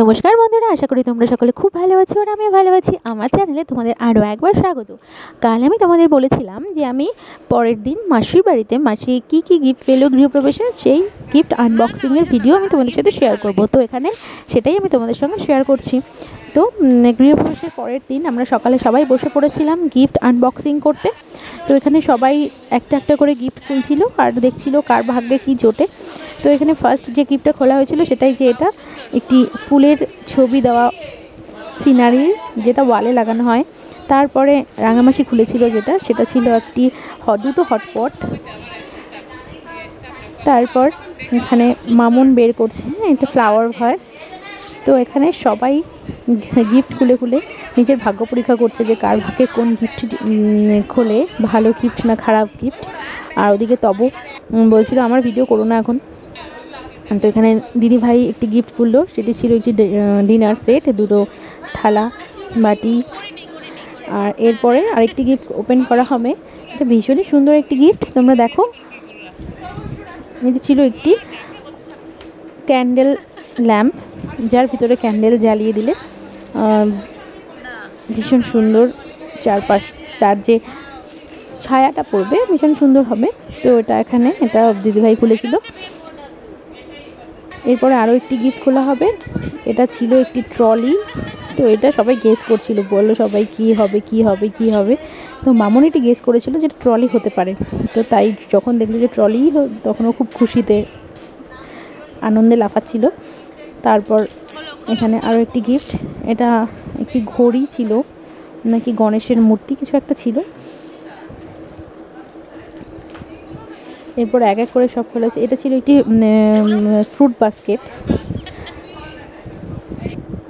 নমস্কার বন্ধুরা, আশা করি তোমরা সকলে খুব ভালো আছো আর আমিও ভালো আছি। আমার চ্যানেলে তোমাদের আরও একবার স্বাগত। কাল আমি তোমাদের বলেছিলাম যে আমি পরের দিন মাসির বাড়িতে মাসি কী কী গিফট পেল গৃহপ্রবেশের, সেই গিফট আনবক্সিংয়ের ভিডিও আমি তোমাদের সাথে শেয়ার করব। তো এখানে সেটাই আমি তোমাদের সঙ্গে শেয়ার করছি। তো গৃহপ্রবেশের পরের দিন আমরা সকালে সবাই বসে পড়েছিলাম গিফট আনবক্সিং করতে। তো এখানে সবাই একটা একটা করে গিফট খুলছিল আর দেখছিল কার ভাগ্যে কী জোটে। তো এখানে ফার্স্ট যে গিফটটা খোলা হয়েছিল সেটাই যে এটা, একটি ফুলের ছবি দেওয়া সিনারি যেটা ওয়ালে লাগানো হয়। তারপরে রাঙামাসি খুলেছিল যেটা, সেটা ছিল একটি দুটো হটপট তারপর এখানে মামুন বের করছে এটা ফ্লাওয়ার ভয়েস তো এখানে সবাই গিফট খুলে খুলে নিজের ভাগ্য পরীক্ষা করছে যে কার ভাগ্যে কোন গিফট খোলে, ভালো গিফট না খারাপ গিফট আর ওদিকে তব বলছিল আমার ভিডিও করো না এখন। তো এখানে দিদি ভাই একটি গিফট করল সেটি ছিল একটি ডিনার সেট দুটো থালা, বাটি। আর এরপরে আরেকটি গিফট ওপেন করা হবে। এটা ভীষণই সুন্দর একটি গিফট তোমরা দেখো। এটি ছিল একটি ক্যান্ডেল ল্যাম্প যার ভিতরে ক্যান্ডেল জ্বালিয়ে দিলে। ভীষণ সুন্দর চারপাশ, তার যে ছায়াটা পড়বে ভীষণ সুন্দর হবে। তো এটা এখানে, এটা দিদিভাই খুলেছিল। এরপরে আরও একটি গিফট খোলা হবে। এটা ছিল একটি ট্রলি। তো এটা সবাই গেস করছিল, বলল সবাই কি হবে কি হবে কি হবে। তো মামুন এটি গেস করেছিল যে ট্রলি হতে পারে। তো তাই যখন দেখল যে ট্রলি তখন খুব খুশিতে আনন্দে লাফাচ্ছিল। তারপর এখানে আরও একটি গিফট এটা একটি ঘড়ি ছিল, নাকি গণেশের মূর্তি, কিছু একটা ছিল। এরপর এক এক করে সব খোলা এটা ছিল একটি ফ্রুট বাস্কেট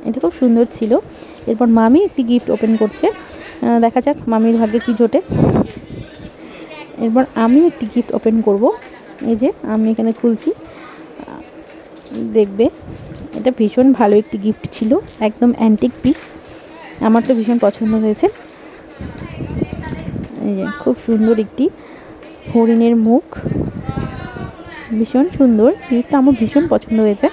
এটা খুব সুন্দর ছিল। এরপর মামি একটি গিফট ওপেন করছে। দেখা যাক মামির ভাগ্যে কী জোটে। এরপর আমি একটি গিফট ওপেন করব। এই যে, আমি এখানে খুলছি। দেখবে। এটা ভীষণ ভালো একটি গিফট ছিল, একদম অ্যান্টিক পিস আমার তো ভীষণ পছন্দ হয়েছে। এই যে, খুব সুন্দর একটি হরিণের মুখ। ভীষণ সুন্দর গিফটটা আমার ভীষণ পছন্দ হয়েছে।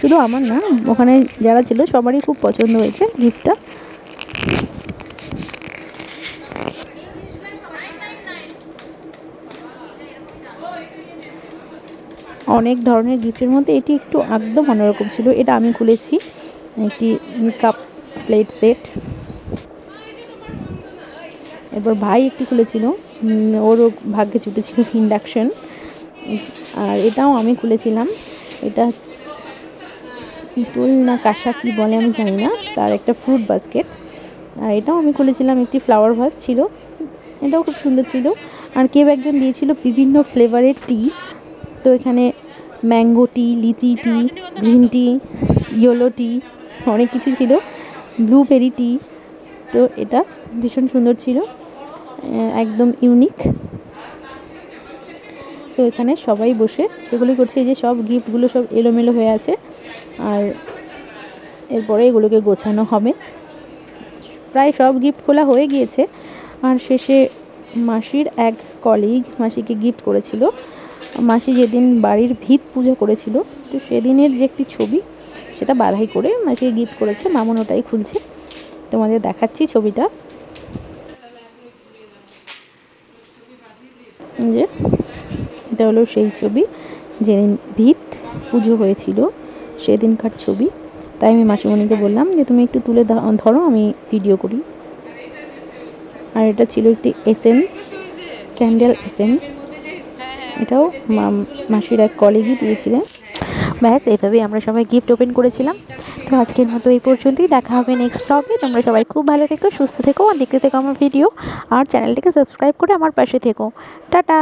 শুধু আমার না, ওখানে যারা ছিল সবারই খুব পছন্দ হয়েছে গিফটটা অনেক ধরনের গিফটের মধ্যে এটি একটু একদম অন্যরকম ছিল, এটা আমি খুলেছি, একটি কাপ প্লেট সেট এরপর ভাই একটি খুলেছিল ওরও ভাগ্যে জুটেছিল ইন্ডাকশন আর এটাও আমি খুলেছিলাম, এটা পিতল না কাঁসা কি বলে আমি জানি না, তার একটা ফ্রুট বাস্কেট আর এটাও আমি খুলেছিলাম, একটি ফ্লাওয়ার ভাস ছিল, এটাও খুব সুন্দর ছিল। আর কেউ একজন দিয়েছিল বিভিন্ন ফ্লেভারের টি তো এখানে mango tea, lychee tea, green tea, yellow tea, অনেক কিছু ছিল। ব্লুবেরি টি, তো এটা ভীষণ সুন্দর ছিল। একদম ইউনিক। তো এখানে সবাই বসে সেগুলি করছে, এই যে সব গিফটগুলো সব এলোমেলো হয়ে আছে। আর এরপরে এগুলোকে গোছানো হবে। প্রায় সব গিফট খোলা হয়ে গিয়েছে। আর শেষে মাসির এক কলিগ মাসিকে গিফট করেছিল। মাসি যেদিন বাড়ির ভিত পুজো করেছিল, তো সেদিনের যে একটি ছবি, সেটা বাধাই করে মাসিকে গিফট করেছে, মামুন ওটাই খুলছে। তোমাদের দেখাচ্ছি ছবিটা। যে, এটা হলো সেই ছবি, যেদিন ভিত পুজো হয়েছিল, সেদিনকার ছবি। তাই আমি মাসিমণিকে বললাম যে, তুমি একটু তুলে ধরো, আমি ভিডিও করি। আর এটা ছিল একটি এসেন্স ক্যান্ডেল এসেন্স এটাও মাসির এক কলেজই দিয়েছিলেন। ব্যাস, এভাবেই আমরা সবাই গিফট ওপেন করেছিলাম। তো আজকের মতো এই পর্যন্তই। দেখা হবে নেক্সট ব্লগে তোমরা সবাই খুব ভালো থেকো, সুস্থ থেকো, আর দেখতে থেকো আমার ভিডিও আর চ্যানেলটিকে সাবস্ক্রাইব করে আমার পাশে থেকো। টাটা!